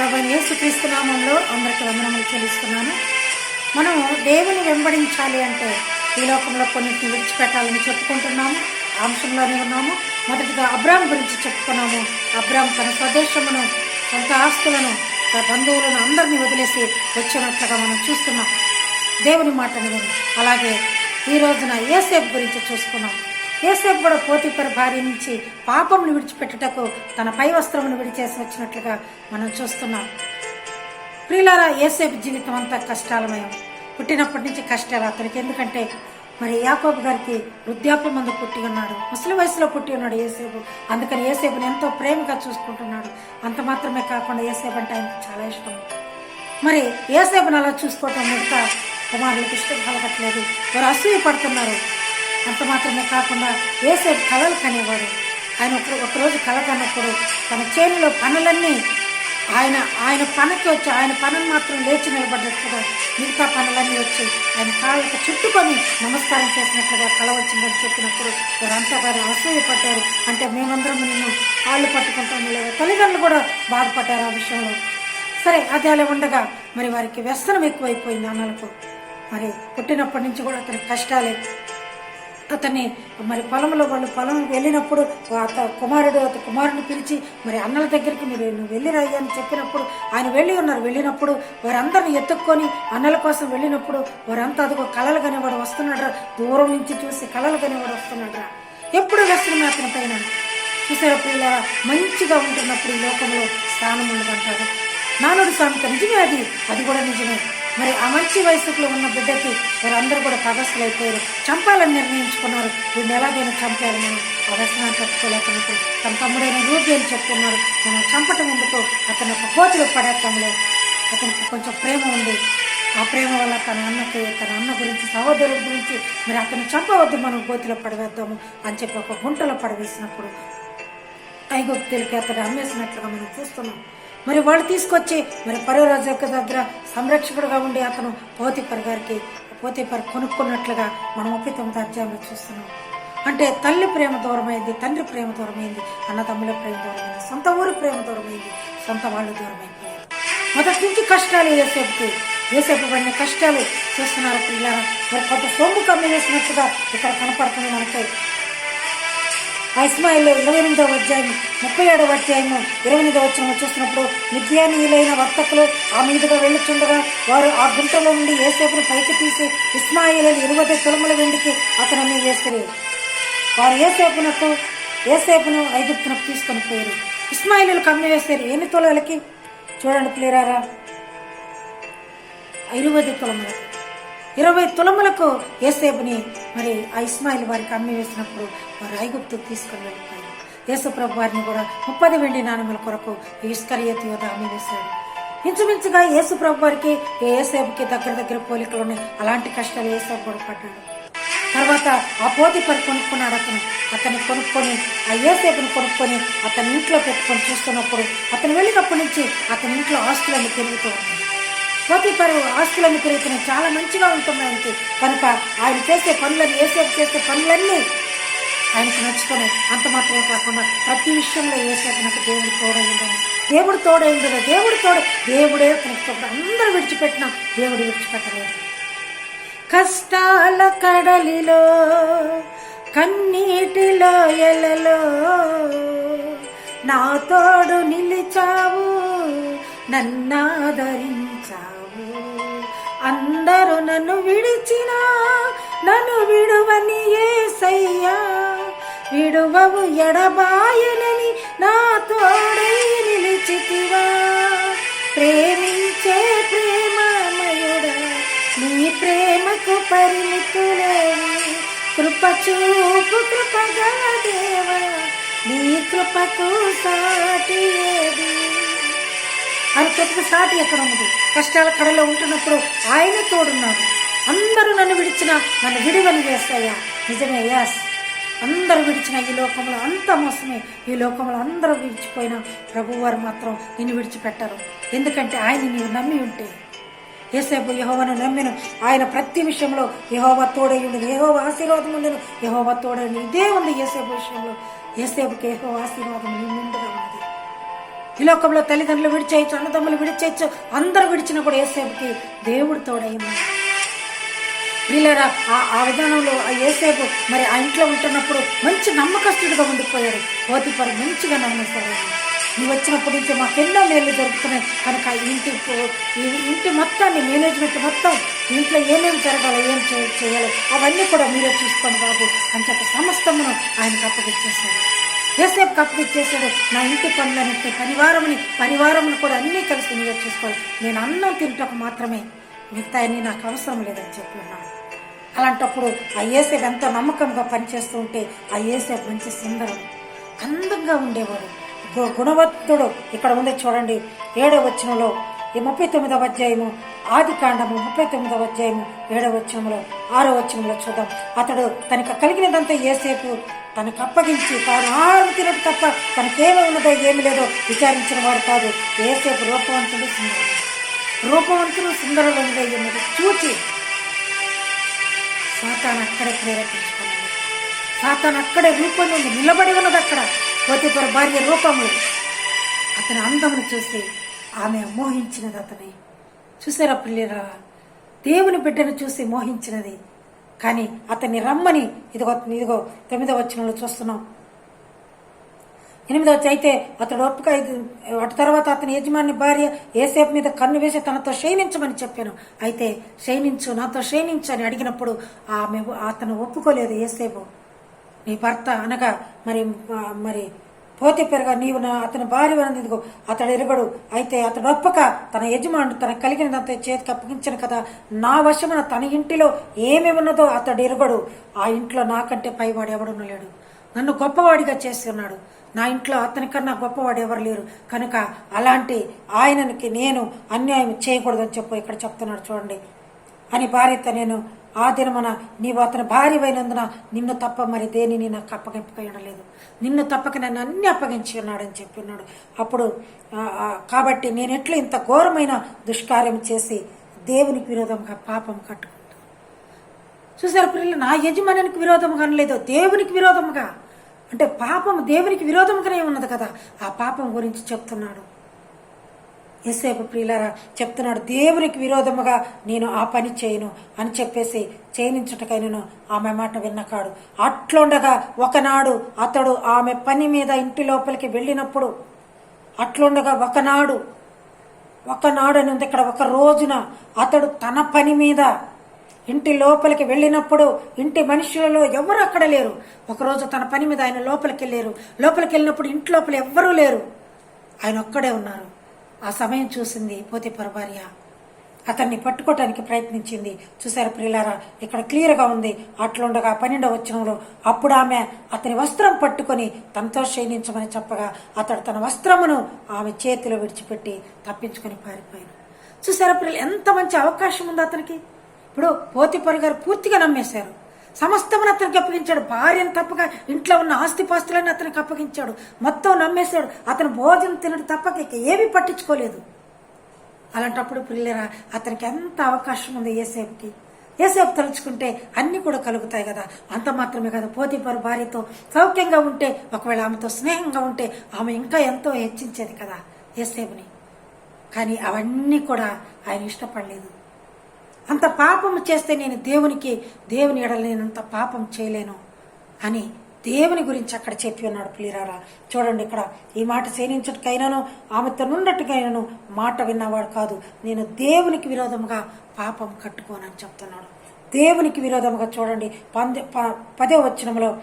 ప్రభు యేసుక్రీస్తు నామంలో అందరికి వందనములు చెల్లిస్తున్నాను. మనం దేవుని వెంబడించాలి అంటే ఈ లోకంలో కొన్నింటిని విడిచిపెట్టాలని చెప్పుకుంటున్నాము అంశంలోనే ఉన్నాము. మొదటిగా అబ్రామ్ గురించి చెప్పుకున్నాము. అబ్రామ్ తన స్వదేశమును సొంత ఆస్తులను తన బంధువులను అందరినీ వదిలేసి వచ్చినట్లుగా మనం చూస్తున్నాం. దేవుని మాటను అలాగే ఈ రోజున ఏసేపు గురించి చూసుకున్నాం. ఏసేపు కూడా పోతిపర్ భార్య నుంచి పాపమును విడిచిపెట్టుటకు తన పై వస్త్రమును విడిచేసి వచ్చినట్లుగా మనం చూస్తున్నాం. ప్రియులారా ఏసేపు జీవితం అంతా కష్టాలమయం. పుట్టినప్పటి నుంచి కష్టాలు అతనికి. ఎందుకంటే మరి యాకోబు గారికి వృద్ధాప్య మందు పుట్టి ఉన్నాడు. ముసలి వయసులో పుట్టి ఉన్నాడు ఏసేపు అందుకని ఏసేపుని ఎంతో ప్రేమగా చూసుకుంటున్నాడు. అంత మాత్రమే కాకుండా ఏసేపు అంటే ఆయనకు చాలా ఇష్టం. మరి ఏసేపుని అలా చూసుకోవటం మిగతా కుమారులకు ఇష్టం కలగట్లేదు. వారు అసూయ పడుతున్నారు అంత మాత్రమే కాకుండా వేసే కళలు కనేవాడు. ఆయన ఒక ఒకరోజు కళ కన్నప్పుడు తన చేనులో పనులన్నీ ఆయన ఆయన పనికి వచ్చి ఆయన పనులు మాత్రం లేచి నిలబడ్డట్లుగా మిగతా పనులన్నీ వచ్చి ఆయన కాళ్ళకు చుట్టుకొని నమస్కారం చేసినట్లుగా కళ వచ్చిందని చెప్పినప్పుడు వారంతా వారు అసూయపడ్డారు. అంటే మేమందరం నిన్ను కాళ్ళు పట్టుకుంటాము లేదా తల్లిదండ్రులు కూడా బాధపడ్డారు ఆ విషయంలో. సరే అది అలా ఉండగా మరి వారికి వ్యసనం ఎక్కువైపోయింది అన్నలకు. మరి పుట్టినప్పటి నుంచి కూడా అతనికి కష్టాలే. అతన్ని మరి పొలంలో వాళ్ళు పొలం వెళ్ళినప్పుడు అత కుమారుడు అత కుమారుని పిలిచి మరి అన్నల దగ్గరికి మీరు నువ్వు వెళ్ళిరా అని చెప్పినప్పుడు ఆయన వెళ్ళి ఉన్నారు. వెళ్ళినప్పుడు వారందరిని ఎత్తుక్కొని అన్నల కోసం వెళ్ళినప్పుడు వారంతా అదిగో కళలు కనేవాడు వస్తున్నాడు దూరం నుంచి చూసి కళలు కనేవాడు వస్తున్నాడు ఎప్పుడు వ్యసనం అతని పైన? చూసారా పిల్ల మంచిగా ఉంటున్నప్పుడు ఈ లోకంలో స్థానం ఉండదంటారు. నానుడు స్వామికి నిజమే అది. అది కూడా నిజమే. మరి ఆ మంచి వయసులో ఉన్న బిడ్డకి వారందరూ కూడా పగస్సులు అయిపోయారు చంపాలని నిర్ణయించుకున్నారు. వీళ్ళు ఎలాగైనా చంపాలని మనం ఆ తమ తన తమ్ముడైన రూపి అని చెప్తున్నారు. మనం చంపటం ఎందుకు? అతను ఒక కోతిలో పడేస్తాంలే. అతనికి కొంచెం ప్రేమ ఉంది. ఆ ప్రేమ వల్ల తన అన్నకి తన అన్న గురించి సహోదరుల గురించి మరి అతను చంపవద్దు మనం గోతిలో పడవేద్దాము అని చెప్పి ఒక గుంటలో పడవేసినప్పుడు ఐగుప్తులకి అతడు అమ్మేసినట్లుగా మనం చూస్తున్నాం. మరి వాళ్ళు తీసుకొచ్చి మరి పరోరాజు యొక్క దగ్గర సంరక్షకుడుగా ఉండి అతను పోతిపర్ గారికి పోతిపర్ కొనుక్కున్నట్లుగా మనం ముప్పై తొమ్మిది అధ్యాయంలో చూస్తున్నాం. అంటే తల్లి ప్రేమ దూరమైంది తండ్రి ప్రేమ దూరమైంది అన్న తమ్ముల ప్రేమ దూరమైంది సొంత ఊరి ప్రేమ దూరమైంది సొంత వాళ్ళు దూరమైపోయారు. మొదటి నుంచి కష్టాలు ఏసేపుకి ఏసేపు పడిన కష్టాలు చూస్తున్నారు పిల్లలు. మరి కొంత సొమ్ము కమ్మి వేసినట్టుగా ఇక్కడ కనపడుతుంది మనకి. ఆ ఇస్మాయిల్లో ఇరవై ఎనిమిదవ అధ్యాయం ముప్పై ఏడవ అధ్యాయము ఇరవై ఎనిమిదవ వచ్చిన చూస్తున్నప్పుడు నిత్యానీయులైన వర్తకులు ఆ మీదుగా వెళ్ళుచుండగా వారు ఆ గుంటలో నుండి ఏసేపును పైకి తీసి ఇస్మాయిలని ఇరవై తులముల వెండికి అతను వేస్తారు వారు ఏసేపునకు ఏసేపును ఐగుప్తునకు తీసుకొని పోయారు. ఇస్మాయిలు కమ్మి వేస్తారు ఎన్ని తులలకి చూడండి ప్లేరారా ఇరవై తులములకు. ఇరవై తులములకు ఏసేపుని మరి ఆ ఇస్మాయిల్ వారికి అమ్మి వేసినప్పుడు వారు ఐగుప్తు తీసుకుని వెళ్ళిపోయారు. యేసుప్రభు వారిని కూడా ముప్పది వెండి నాణ్యముల కొరకు ఇస్కరియత్ యోధ అమ్మి వేశాడు. ఇంచుమించుగా యేసుప్రభు వారికి ఏసేపుకి దగ్గర దగ్గర పోలికలు ఉన్నాయి అలాంటి కష్టాలు ఏసేపు కూడా పడ్డాడు. తర్వాత ఆ పోతి పరి కొనుక్కున్నాడు అతను. అతన్ని కొనుక్కొని ఆ ఏసేపుని కొనుక్కొని అతని ఇంట్లో పెట్టుకొని చూస్తున్నప్పుడు అతను వెళ్ళినప్పటి నుంచి అతని ఇంట్లో ఆస్తులన్నీ పెరుగుతూ ఉన్నాయి. ప్రతి పరువు ఆస్తులను పెరుగుతున్నాయి చాలా మంచిగా ఉంటుంది ఆయనకి. కనుక ఆయన చేసే పనులన్నీ ఏసేపు చేసే పనులన్నీ ఆయనకు నచ్చుతున్నాయి అంత మాత్రమే కాకుండా ప్రతి విషయంలో ఏసేపునకు దేవుడు తోడైందని దేవుడు తోడైంది దేవుడు తోడు దేవుడే తనకు తోడు. అందరూ విడిచిపెట్టినా దేవుడు విడిచిపెట్టలేదు. కష్టాల కడలిలో కన్నీటిలో ఎలలో నా తోడు నిలిచావు. నన్నాదరించావు. అందరూ నన్ను విడిచినా నన్ను విడువని ఏసయ్యా. విడువవు ఎడబాయనని నా తోడై నిలిచితివా. ప్రేమించే ప్రేమమయుడా నీ ప్రేమకు పరిమితులేవి కృప చూపు కృపగా దేవా నీ కృపకు సాటి ఏది? అని కృపకు సాటి ఎక్కడ ఉన్నది? కష్టాల కడలో ఉంటున్నప్పుడు ఆయనే తోడున్నాడు. అందరూ నన్ను విడిచిన నన్ను విడివని వేస్తాయా నిజమే యాస్ అందరూ విడిచిన ఈ లోకంలో అంత మోసమే. ఈ లోకంలో అందరూ విడిచిపోయిన ప్రభువారు మాత్రం నిన్ను విడిచిపెట్టరు. ఎందుకంటే ఆయన నీవు నమ్మి ఉంటే. ఏసేపు యహోవను నమ్మిను. ఆయన ప్రతి విషయంలో యహోవ తోడయుండను యహోవ ఆశీర్వాదం ఉండను. యహోవ తోడని ఇదే ఉంది ఏసేపు విషయంలో. ఏసేపుకి యహోవ ఆశీర్వాదం నీ ముందుగా ఉన్నది. ఈ లోకంలో తల్లిదండ్రులు విడిచేయచ్చు అన్నదమ్ములు విడిచేయచ్చు అందరూ విడిచినా కూడా ఏసేపుకి దేవుడు తోడైంది వీళ్ళరా ఆ- ఆ విధానంలో ఆ ఏసేపు మరి ఆ ఇంట్లో ఉంటున్నప్పుడు మంచి నమ్మకస్తుడిగా ఉండిపోయాడు. పోతిపరు మంచిగా నమ్మేస్తారు నువ్వు వచ్చినప్పటి నుంచి మాకు ఎన్నో మేలు జరుగుతున్నాయి. కనుక ఇంటి ఇంటి మొత్తాన్ని మేనేజ్మెంట్ మొత్తం ఇంట్లో ఏమేమి జరగాలో ఏం చేయాలి చేయాలో అవన్నీ కూడా మీరే చూసుకోండి బాబు అని చెప్పి సమస్తమును ఆయనకు అప్పగించేశారు ఏసేపు చేశాడు నా ఇంటి పనులని పరివారముని పనివారమును కూడా అన్నీ కలిసి మీరే చూసుకోవాలి నేను అన్నం తింటకు మాత్రమే మిగతా అన్నీ నాకు అవసరం లేదని చెప్పి అలాంటప్పుడు ఆ ఏసేపు ఎంతో నమ్మకంగా పనిచేస్తూ ఉంటే ఆ ఏసేపు మంచి సుందరం అందంగా ఉండేవాడు. గుణవత్తుడు ఇక్కడ ఉంది చూడండి ఏడో వచ్చినలో ముప్పై తొమ్మిదవ అధ్యాయము ఆది కాండము ముప్పై తొమ్మిదవ అధ్యాయము ఏడవ వచ్చంలో ఆరో వచ్చంలో చూద్దాం. అతడు తనకు కలిగినదంతా ఏసేపు తనకు అప్పగించి తాను ఆహారం తినడు తప్ప తనకేమీ ఉన్నదో ఏమి లేదో విచారించిన వాడు కాదు. ఏసేపు రూపవంతుడు సుందరుడు. రూపవంతుడు సుందరుడు ఉండే ఈమెను చూచి. సాతాను అక్కడే ప్రేరేపించుకున్నాడు. సాతాను అక్కడే రూపంలో నిలబడి ఉన్నది అక్కడ. పోతే భార్య రూపములు అతని అందమును చూసి ఆమె మోహించినది అతని చూసారా పిల్లరా దేవుని బిడ్డను చూసి మోహించినది. కానీ అతన్ని రమ్మని ఇదిగో ఇదిగో తొమ్మిదో వచ్చినలో చూస్తున్నాం. ఎనిమిదో వచ్చి అయితే అతడు ఒప్పుక అటు తర్వాత అతని యజమాని భార్య ఏసేపు మీద కన్ను వేసి తనతో క్షయించమని చెప్పాను. అయితే క్షయించు నాతో క్షయించు అని అడిగినప్పుడు ఆమె అతను ఒప్పుకోలేదు ఏసేపు నీ భర్త అనగా మరి మరి పోతే పెరగా నీవు నా అతని భార్య ఇదిగో అతడు ఎరుగడు. అయితే అతడు ఒప్పక తన యజమానుడు తన కలిగినంత చేతికి అప్పగించిన కదా. నా వశమున తన ఇంటిలో ఏమి ఉన్నదో అతడు ఎరుగడు. ఆ ఇంట్లో నాకంటే పైవాడు ఎవడున్న లేడు నన్ను గొప్పవాడిగా చేస్తున్నాడు నా ఇంట్లో అతనికన్నా గొప్పవాడు ఎవరు లేరు. కనుక అలాంటి ఆయనకి నేను అన్యాయం చేయకూడదని చెప్పు. ఇక్కడ చెప్తున్నాడు చూడండి. అని భార్యతో నేను ఆ దినమున నీవు అతని భార్యమైనందున నిన్ను తప్ప మరి దేనిని నాకు అప్పగింపకయడలేదు నిన్ను తప్పక నన్ను అన్ని అప్పగించి ఉన్నాడని చెప్పి అప్పుడు కాబట్టి నేను ఎట్లా ఇంత ఘోరమైన దుష్కార్యం చేసి దేవునికి విరోధంగా పాపం కట్టుకుంటాను చూసారు పిల్లలు నా యజమానికి విరోధంగా అనలేదు దేవునికి విరోధముగా అంటే పాపం దేవునికి విరోధముగానే ఉన్నది కదా. ఆ పాపం గురించి చెప్తున్నాడు. ఏసేపు ప్రియులారా చెప్తున్నాడు దేవునికి విరోధముగా నేను ఆ పని చేయను అని చెప్పేసి చేయనించుటకైనను ఆమె మాట విన్నకాడు. అట్లుండగా ఒకనాడు అతడు ఆమె పని మీద ఇంటి లోపలికి వెళ్ళినప్పుడు అట్లుండగా ఒకనాడు ఒకనాడు అని ఉంది ఇక్కడ ఒక రోజున అతడు తన పని మీద ఇంటి లోపలికి వెళ్ళినప్పుడు ఇంటి మనుషులలో ఎవరు అక్కడ లేరు. ఒకరోజు తన పని మీద ఆయన లోపలికి వెళ్ళారు. లోపలికి వెళ్ళినప్పుడు ఇంటి లోపల ఎవ్వరూ లేరు. ఆయన ఒక్కడే ఉన్నారు. ఆ సమయం చూసింది పోతిపర భార్య అతన్ని పట్టుకోవటానికి ప్రయత్నించింది. చూశారు ప్రియులారా ఇక్కడ క్లియర్గా ఉంది. అట్లుండగా పన్నెండవ వచ్చినంలో అప్పుడు ఆమె అతని వస్త్రం పట్టుకొని తనతో శయనించమని చెప్పగా అతడు తన వస్త్రమును ఆమె చేతిలో విడిచిపెట్టి తప్పించుకొని పారిపోయాను చూసారా ప్రియులు ఎంత మంచి అవకాశం ఉంది అతనికి. ఇప్పుడు పోతిపరి గారు పూర్తిగా నమ్మేశారు. సమస్తమును అతనికి అప్పగించాడు. భార్యను తప్పక ఇంట్లో ఉన్న ఆస్తిపాస్తులను అతనికి అప్పగించాడు. మొత్తం నమ్మేశాడు. అతను భోజనం తినడు తప్పక ఇక ఏమీ పట్టించుకోలేదు. అలాంటప్పుడు పిల్లరా అతనికి ఎంత అవకాశం ఉంది ఏసేపుకి ఏసేపు తలుచుకుంటే అన్ని కూడా కలుగుతాయి కదా. అంత మాత్రమే కదా పోతిపారు భార్యతో సౌఖ్యంగా ఉంటే ఒకవేళ ఆమెతో స్నేహంగా ఉంటే ఆమె ఇంకా ఎంతో హెచ్చించేది కదా ఏసేపుని కానీ అవన్నీ కూడా ఆయన ఇష్టపడలేదు. అంత పాపం చేస్తే నేను దేవునికి దేవుని ఎడలేనంత నేను అంత పాపం చేయలేను అని దేవుని గురించి అక్కడ చెప్పి ఉన్నాడు పులిరారా చూడండి ఇక్కడ ఈ మాట సేనించుటకైనాను ఆమెతో నుండట్టుకైనాను మాట విన్నవాడు కాదు. నేను దేవునికి విరోధముగా పాపం కట్టుకోనని చెప్తున్నాడు. దేవునికి విరోధముగా చూడండి పంది ప- పదే వచనంలో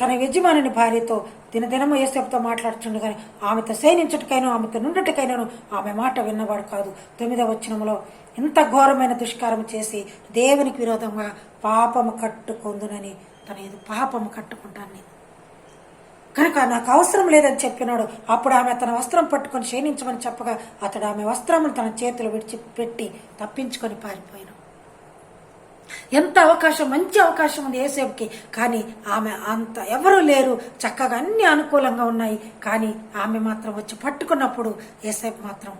తన యజమానుని భార్యతో దినదినము ఏసేపుతో మాట్లాడుచుండగాని ఆమెతో సైనించుటకైనా ఆమెతో నుండుటకైనాను ఆమె మాట విన్నవాడు కాదు. తొమ్మిదవ వచనంలో ఇంత ఘోరమైన దుష్కారం చేసి దేవునికి విరోధంగా పాపము కట్టుకొందునని తన ఇది పాపము కట్టుకుంటాను నేను కనుక నాకు అవసరం లేదని చెప్పినాడు. అప్పుడు ఆమె తన వస్త్రం పట్టుకొని క్షీణించమని చెప్పగా అతడు ఆమె వస్త్రమును తన చేతిలో విడిచిపెట్టి తప్పించుకొని పారిపోయాను. ఎంత అవకాశం మంచి అవకాశం ఉంది ఏసేపుకి. కానీ ఆమె అంత ఎవరూ లేరు. చక్కగా అన్ని అనుకూలంగా ఉన్నాయి. కానీ ఆమె మాత్రం వచ్చి పట్టుకున్నప్పుడు ఏసేపు మాత్రం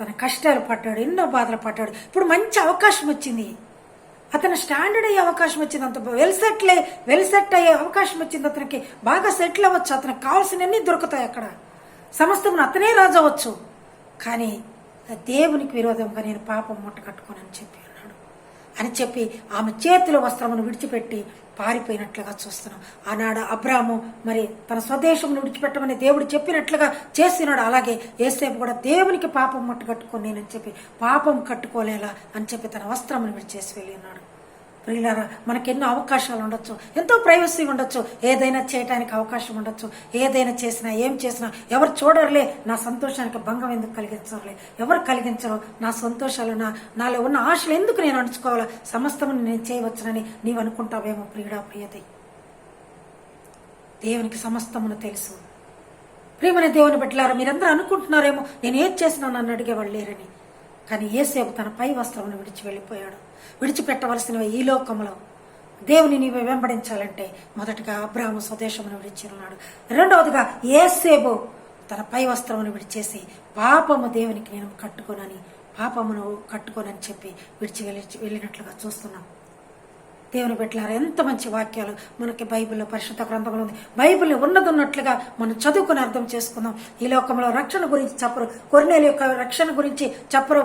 తన కష్టాలు పడ్డాడు ఎన్నో బాధలు పడ్డాడు. ఇప్పుడు మంచి అవకాశం వచ్చింది. అతను స్టాండర్డ్ అయ్యే అవకాశం వచ్చింది. అంత వెల్ సెటిల్ వెల్ సెట్ అయ్యే అవకాశం వచ్చింది. అతనికి బాగా సెటిల్ అవ్వచ్చు. అతనికి కావాల్సినవన్నీ దొరుకుతాయి అక్కడ. సమస్తమును అతనే రాజవచ్చు అవ్వచ్చు. కానీ దేవునికి విరోధంగా నేను పాపం మూట కట్టుకోనని చెప్పి అని చెప్పి ఆమె చేతిలో వస్త్రమును విడిచిపెట్టి పారిపోయినట్లుగా చూస్తున్నాం. ఆనాడు అబ్రాము మరి తన స్వదేశమును విడిచిపెట్టమని దేవుడు చెప్పినట్లుగా చేస్తున్నాడు. అలాగే ఏసేపు కూడా దేవునికి పాపం మట్టు కట్టుకొని నేనని చెప్పి పాపం కట్టుకోలేలా అని చెప్పి తన వస్త్రమును విడిచేసి వెళ్ళినాడు ప్రియులారా మనకెన్నో అవకాశాలు ఉండొచ్చు. ఎంతో ప్రైవసీ ఉండొచ్చు. ఏదైనా చేయడానికి అవకాశం ఉండొచ్చు. ఏదైనా చేసినా ఏం చేసినా ఎవరు చూడరులే. నా సంతోషానికి భంగం ఎందుకు కలిగించరులే? ఎవరు కలిగించరు? నా సంతోషాలు నా నాలో ఉన్న ఆశలు ఎందుకు నేను అణుచుకోవాలా సమస్తమును నేను చేయవచ్చునని నీవు అనుకుంటావేమో ప్రియుడా ప్రియతి. దేవునికి సమస్తమును తెలుసు. ప్రియమైన దేవుని బిడ్డలారా మీరందరూ అనుకుంటున్నారేమో నేను ఏం చేసినా నన్ను అడిగేవాళ్ళు లేరని. కానీ ఏసేపు తన పై వస్త్రమును విడిచి వెళ్ళిపోయాడు. విడిచిపెట్టవలసినవి ఈ లోకంలో. దేవుని నీవు వెంబడించాలంటే మొదటగా అబ్రాహ్మ స్వదేశమును విడిచి ఉన్నాడు రెండవదిగా ఏసేబు తన పై వస్త్రమును విడిచేసి పాపము దేవునికి నేను కట్టుకోనని పాపమును కట్టుకోనని చెప్పి విడిచి వెళ్ళి వెళ్ళినట్లుగా చూస్తున్నాం. దేవుని పెట్టారు ఎంత మంచి వాక్యాలు మనకి బైబిల్లో పరిశుద్ధ గ్రంథంలో ఉంది. బైబిల్ని ఉన్నదన్నట్లుగా మనం చదువుకుని అర్థం చేసుకుందాం. ఈ లోకంలో రక్షణ గురించి చెప్పరు. కొన్నేళ్ళ యొక్క రక్షణ గురించి చెప్పరు.